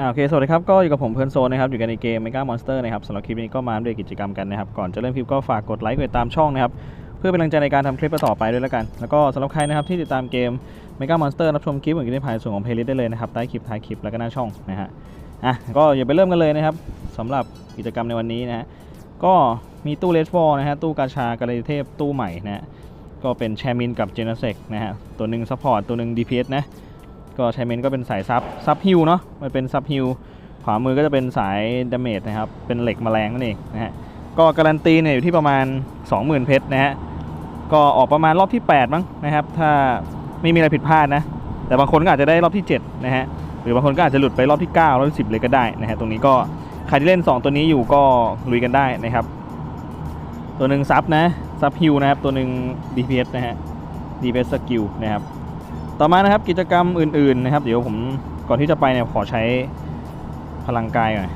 อ่าโอเค สวัสดีครับ ก็อยู่กับผมเพื่อนโซนนะครับ อยู่กันในเกม Mega Monster นะครับสำหรับคลิปนี้ก็มาอัปเดตกิจกรรมกันนะครับ ก่อนจะเริ่มคลิปก็ฝากกดไลค์กดติดตามช่องนะครับ เพื่อเป็นกำลังใจในการทำคลิปต่อไปด้วยแล้วกัน แล้วก็สำหรับใครนะครับที่ติดตามเกม Mega Monster รับชมคลิปเหมือนกันในภายส่วนของเพลย์ลิสต์ได้เลยนะครับ ใต้คลิปท้ายคลิปแล้วก็หน้าช่องนะฮะ อะ ก็อย่าไปเริ่มกันเลยนะครับสำหรับกิจกรรมในวันนี้นะฮะ ก็มีตู้เลสฟอร์นะฮะ ตู้กาชากราเลเทพ ตู้ใหม่นะฮะ ก็เป็นแชมินกับเจเนเซกนะฮะ ตัวหนึ่งซัพพอร์ต ตัวหนึ่ง DPS นะ ก็แชมินก็เป็นสายซับซับฮิลเนาะมันเป็นซับฮิลขวามือก็จะเป็นสายดาเมจนะครับ เป็นเหล็กแมลงนั่นเองนะฮะก็การันตีเนี่ยอยู่ที่ประมาณ 20,000 เพชรนะฮะก็ออกประมาณรอบที่ 8 มั้งนะครับ ถ้าไม่มีอะไรผิดพลาดนะ แต่บางคนก็อาจจะได้รอบที่ 7 นะฮะหรือบางคนก็อาจจะหลุดไปรอบที่ 9 รอบที่ 10 เลยก็ได้นะฮะตรงนี้ก็ใครที่เล่น 2 ตัวนี้อยู่ก็ลุยกันได้นะครับ ตัวหนึ่งซับนะซับฮิลนะครับตัวหนึ่ง DPS นะฮะ DPS สกิลนะครับ ต่อมานะครับกิจกรรมอื่นๆนะครับ เดี๋ยวผมก่อนที่จะไปเนี่ยขอใช้พลังกายหน่อย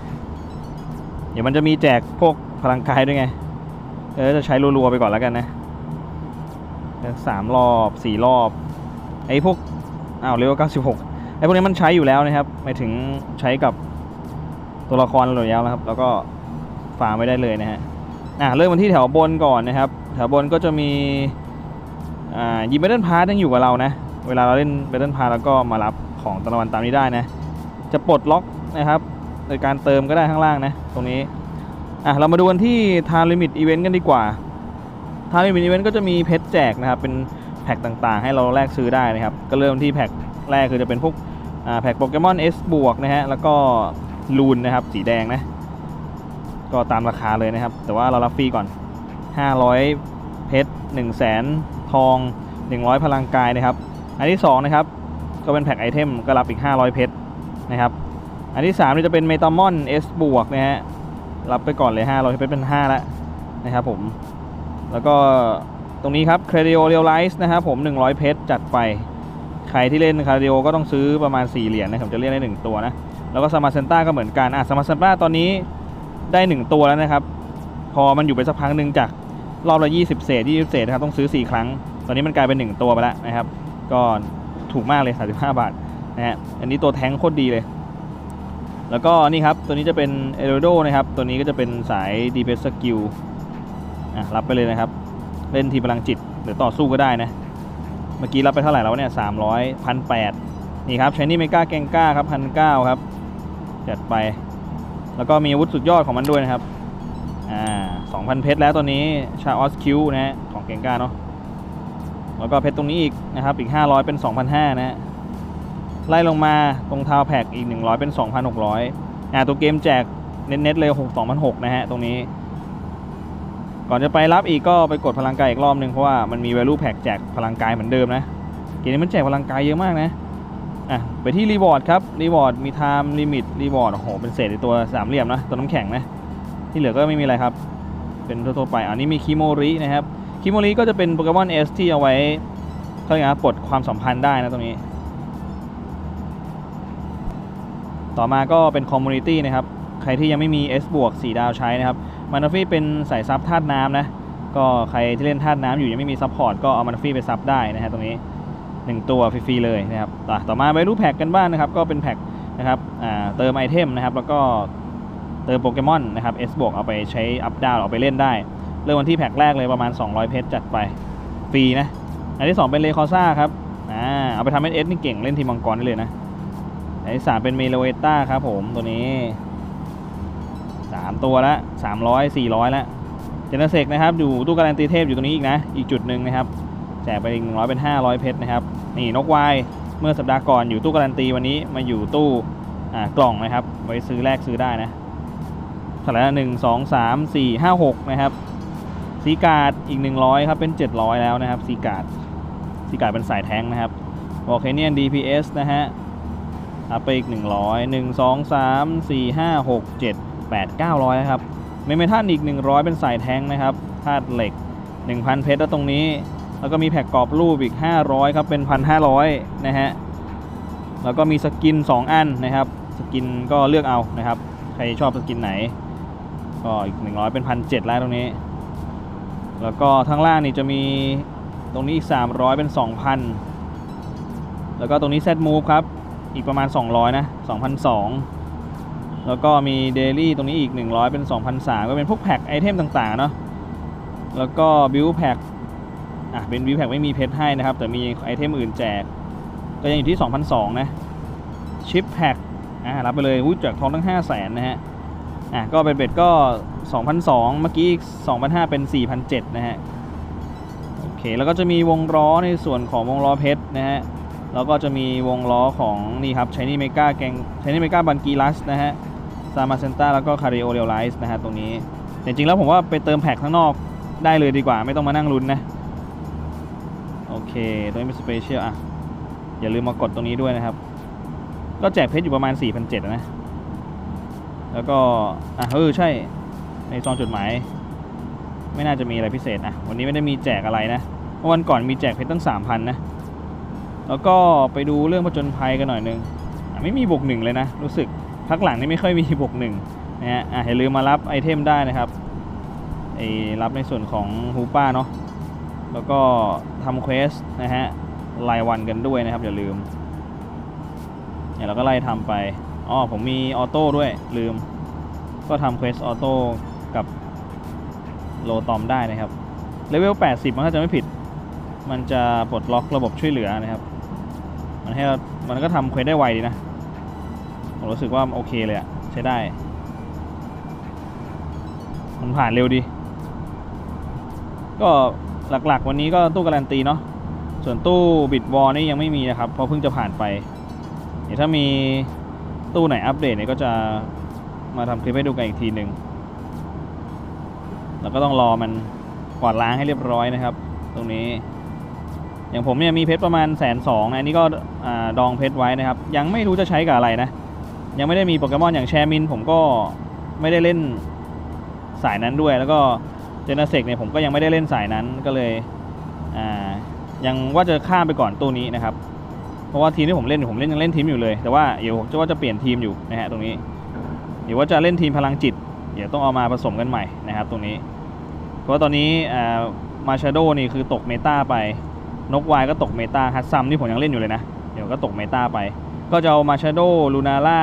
เดี๋ยวมันจะมีแจกพวกพลังกายด้วยไง เออจะใช้รัวๆไปก่อนแล้วกันนะสามรอบสี่รอบไอ้พวกอ้าวเร็วเก้าสิบหกไอ้พวกนี้มันใช้อยู่แล้วนะครับหมายถึงใช้กับตัวละครเราแล้วนะครับ แล้วก็ฝากไม่ได้เลยนะฮะอะเริ่มกันที่แถวบนก่อนนะครับ แถวบนก็จะมีอ่ายิมเบดเดิลพาร์ยังอยู่กับเรานะ เวลาเราเล่นเบดเดิลพาแล้วก็มารับของตะวันตามนี้ได้นะ จะปลดล็อกนะครับโดยการเติมก็ได้ข้างล่างนะ ตรงนี้อะเรามาดูกันที่ทาลิมิตอีเวนต์กันดีกว่าทาลิมิตอีเวนต์ก็จะมีเพชรแจกนะครับ เป็นแพ็กต่างๆ ให้เราแลกซื้อได้นะครับ ก็เริ่มที่แพ็กแรกคือจะเป็นพวกอ่าแพ็กโปเกมอน S บวกนะฮะ แล้วก็ลูนนะครับ สีแดงนะ ก็ตามราคาเลยนะครับ แต่ว่าเรารับฟรีก่อน 500 เพชร1 0 0 0 0แสนทอง 100 พลังกายนะครับ อันที่2นะครับก็เป็นแพ็กไอเทมก็รับอีก 500 เพชรนะครับ อันที่3นี่จะเป็นเมตามอน S บวกนะฮะรับไปก่อนเลย 500เพชรเป็น 5 แล้วนะครับผมแล้วก็ตรงนี้ครับ c r e d i o Realize นะครับผม 100 เพชรจัดไป ใครที่เล่น c r e d i o ก็ต้องซื้อประมาณ 4 เหรียญนะครับ จะเล่นได้ 1 ตัวนะ แล้วก็ s m a r t Santa ก็เหมือนกัน อะ s m a r t Santa ตอนนี้ได้ 1 ตัวแล้วนะครับ พอมันอยู่ไปสักพักหนึ่งจากรอบละ 20 เศษ 20 เศษนะครับ ต้องซื้อ 4 ครั้ง ตอนนี้มันกลายเป็น 1 ตัวไปแล้วนะครับ ก็ถูกมากเลย 35 บาทนะฮะอันนี้ตัวแท้งโคตรดีเลย แล้วก็นี่ครับ ตัวนี้จะเป็นเอโรโดนะครับ ตัวนี้ก็จะเป็นสาย d p s Skill อะรับไปเลยนะครับ เล่นทีพลังจิตหรือต่อสู้ก็ได้นะ เมื่อกี้รับไปเท่าไหร่แล้วเนี่ยสามร้อยพันแปดนี่ครับชนี่เมกาแกงก้าครับพันเก้าครับ จัดไป แล้วก็มีอาวุธสุดยอดของมันด้วยนะครับ อ่าสองพันเพชรแล้วตัวนี้ชาออสคิวนะฮะของเกงก้าเนาะ แล้วก็เพชรตรงนี้อีกนะครับอีก 500 เป็น 2,500 นะฮะไล่ลงมาตรงทาวแพ็กอีก 100 เป็น 2,600อ่าตัวเกมแจกเน็ตๆเลย 6 2,600 นะฮะตรงนี้ ก่อนจะไปรับอีกก็ไปกดพลังกายอีกรอบหนึ่งเพราะว่ามันมี value pack แจกพลังกายเหมือนเดิมนะเกมนี้มันแจกพลังกายเยอะมากนะอะไปที่รีวอร์ดครับรีวอร์ดมี time limit รีวอร์ดโอ้โหเป็นเศษในตัวสามเหลี่ยมนะตัวน้ำแข็งนะที่เหลือก็ไม่มีอะไรครับ เป็นทั่วๆไปอันนี้มีคิโมรินะครับ คิโมริก็จะเป็นโปเกมอนเอสที่เอาไว้เขาเรียกนะปลดความสัมพันธ์ได้นะตรงนี้ ต่อมาก็เป็นคอมมูนิตี้นะครับ ใครที่ยังไม่มี S บวก4ดาวใช้นะครับมานาฟี่เป็นสายซับธาตุน้ำนะ ก็ใครที่เล่นธาตุน้ำอยู่ยังไม่มีซัพพอร์ตก็เอามานาฟี่ไปซับได้นะฮะตรงนี้ 1 ตัวฟรีๆเลยนะครับ ต่อตอมาไปรูปแพ็กกันบ้างนะครับ ก็เป็นแพ็กนะครับเติมไอเทมนะครับ แล้วก็เติมโปเกมอนนะครับ S บวกเอาไปใช้อัพดาวเอาไปเล่นได้ เริ่มวันที่แพ็กแรกเลยประมาณ 200 เพชรจัดไปฟรีนะ อันที่ 2 เป็นเลคอซ่าครับอ่าเอาไปทำเป็นเอสนี่เก่งเล่นทีมังกรได้เลยนะ อันที่สามเป็นเมโลเวต้าครับผมตัวนี้สามตัวละสามร้อยสี่ร้อยละเจเนเซกนะครับอยู่ตู้การันตีเทพอยู่ตรงนี้อีกนะ อีกจุดหนึ่งนะครับแจกไปอีกหนึ่งร้อยเป็นห้าร้อยเพชรนะครับ นี่นกวายเมื่อสัปดาห์ก่อนอยู่ตู้การันตีวันนี้มาอยู่ตู้อ่ากล่องนะครับไว้ซื้อแลกซื้อได้นะเท่าไหร่หนึ่งสองสามสี่ห้าหกนะครับ ซีกาดอีกหนึ่งร้อยครับ เป็นเจ็ดร้อยแล้วนะครับซีกาดซีกาดเป็นสายแท้งนะครับโอเคเนียน DPS นะฮะอัพไปอีก 100 1 2 3 4 5 6 7 8 900นะครับเมเมทันอีก 100 เป็นสายแทงนะครับธาตุเหล็ก 1,000 เพชรแล้วตรงนี้ แล้วก็มีแพ็กกรอบรูปอีก 500 ครับ เป็น 1,500 นะฮะ แล้วก็มีสกิน 2 อันนะครับ สกินก็เลือกเอานะครับ ใครชอบสกินไหน ก็อีก 100 เป็น 1,700แล้วตรงนี้ แล้วก็ทางล่างนี่จะมีตรงนี้อีก 300 เป็น 2,000 แล้วก็ตรงนี้ Set Move ครับ อีกประมาณ 200 นะ 2,002 แล้วก็มีเดลี่ตรงนี้อีก 100 เป็น 2,003 ก็เป็นพวกแพ็คไอเทมต่างๆเนาะแล้วก็บิวแพ็คอะเป็นบิวแพ็คไม่มีเพชรให้นะครับ แต่มีไอเทมอื่นแจก ก็ยังอยู่ที่ 2,002 นะชิปแพ็คอะรับไปเลยอุ้ยแจกทองตั้ง 5 0 0 0 0นนะฮะอะก็เป็นเบ็ดก็ 2,002 เมื่อกี้อีก2,005 เป็น 4,007 นะฮะ โอเค แล้วก็จะมีวงล้อในส่วนของวงล้อเพชรนะฮะ แล้วก็จะมีวงล้อของนี่ครับ c h i n e s e Mega แกง c h i n e s e Mega บันกีลัสนะฮะ ซามาเซนต้าแล้วก็คาริโอเรียลไลซ์นะฮะตรงนี้แต่จริงๆแล้วผมว่าไปเติมแพ็คข้างนอกได้เลยดีกว่า ไม่ต้องมานั่งลุ้นนะ โอเค ตรงนี้เป็นสเปเชียลอะ อย่าลืมมากดตรงนี้ด้วยนะครับ ก็แจกเพชรอยู่ประมาณ4,700นะ แล้วก็ อะเออใช่ ในซองจดหมาย ไม่น่าจะมีอะไรพิเศษนะวันนี้ไม่ได้มีแจกอะไรนะเมื่อวันก่อนมีแจกเพชรตั้ง3,000นะแล้วก็ไปดูเรื่องผจญภัยกันหน่อยนึงไม่มีบวกหนึ่งเลยนะ รู้สึกพักหลังนี่ไม่ค่อยมีบวกหนึ่งนะฮะอะอย่าลืมมารับไอเทมได้นะครับไอรับในส่วนของฮูป้าเนาะแล้วก็ทำเควสนะฮะรายวันกันด้วยนะครับ อย่าลืมเนี่ยเราก็ไล่ทำไปอ๋อผมมีออโต้ด้วยลืม ก็ทำเควสออโต้ โลตอมได้นะครับเลเวล 80 มันถ้าจะไม่ผิด มันจะปลดล็อกระบบช่วยเหลือนะครับ มันให้เรา มันก็ทำเควสได้ไวดีนะ ผมรู้สึกว่าโอเคเลยอะใช้ได้ มันผ่านเร็วดี ก็หลักๆ วันนี้ก็ตู้การันตีเนาะ ส่วนตู้บิดวอลนี่ยังไม่มีนะครับ เพราะเพิ่งจะผ่านไป เดี๋ยวถ้ามีตู้ไหนอัปเดตเนี่ยก็จะมาทำคลิปให้ดูกันอีกทีหนึ่ง แล้วก็ต้องรอมันกวาดล้างให้เรียบร้อยนะครับ ตรงนี้ อย่างผมเนี่ยมีเพชรประมาณแสนสองนะอันนี้ก็ดองเพชรไว้นะครับ ยังไม่รู้จะใช้กับอะไรนะ ยังไม่ได้มีโปเกมอนอย่างแชมิน ผมก็ไม่ได้เล่นสายนั้นด้วย แล้วก็เจเนเซกเนี่ยผมก็ยังไม่ได้เล่นสายนั้นก็เลยยังว่าจะข้ามไปก่อนตัวนี้นะครับ เพราะว่าทีมที่ผมเล่นผมเล่นยังเล่นทีมอยู่เลย แต่ว่าเดี๋ยวผมจะว่าจะเปลี่ยนทีมอยู่นะฮะตรงนี้เดี๋ยวว่าจะเล่นทีมพลังจิต เดี๋ยวต้องเอามาผสมกันใหม่นะครับ ตรงนี้ เพราะว่าตอนนี้มาชาโดนี่คือตกเมตาไปนกวายก็ตกเมตาฮัตซัมที่ผมยังเล่นอยู่เลยนะ เดี๋ยวก็ตกเมตาไป ก็จะเอามาชาโดลูนาล่า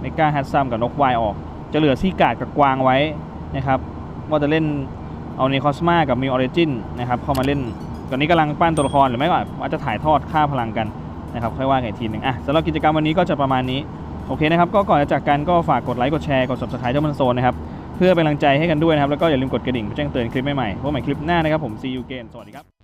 เมกาฮัตซัมกับนกวายออก จะเหลือซี่กาดกับกวางไว้นะครับว่าจะเล่นเอาเนคอสมากับมิวออริจินนะครับเข้ามาเล่นตอนนี้กำลังปั้นตัวละครหรือไม่ก็ว่าจะถ่ายทอดค่าพลังกันนะครับค่อยว่ากันทีหนึ่งอะสำหรับกิจกรรมวันนี้ก็จะประมาณนี้ โอเคนะครับก็ก่อนจะจากกันก็ฝากกดไลค์กดแชร์กด subscribe เจ้ามันโซนนะครับเพื่อเป็นกำลังใจให้กันด้วยนะครับแล้วก็อย่าลืมกดกระดิ่งเพื่อแจ้งเตือนคลิปใหม่ๆพบใหม่คลิปหน้านะครับผม see you again สวัสดีครับ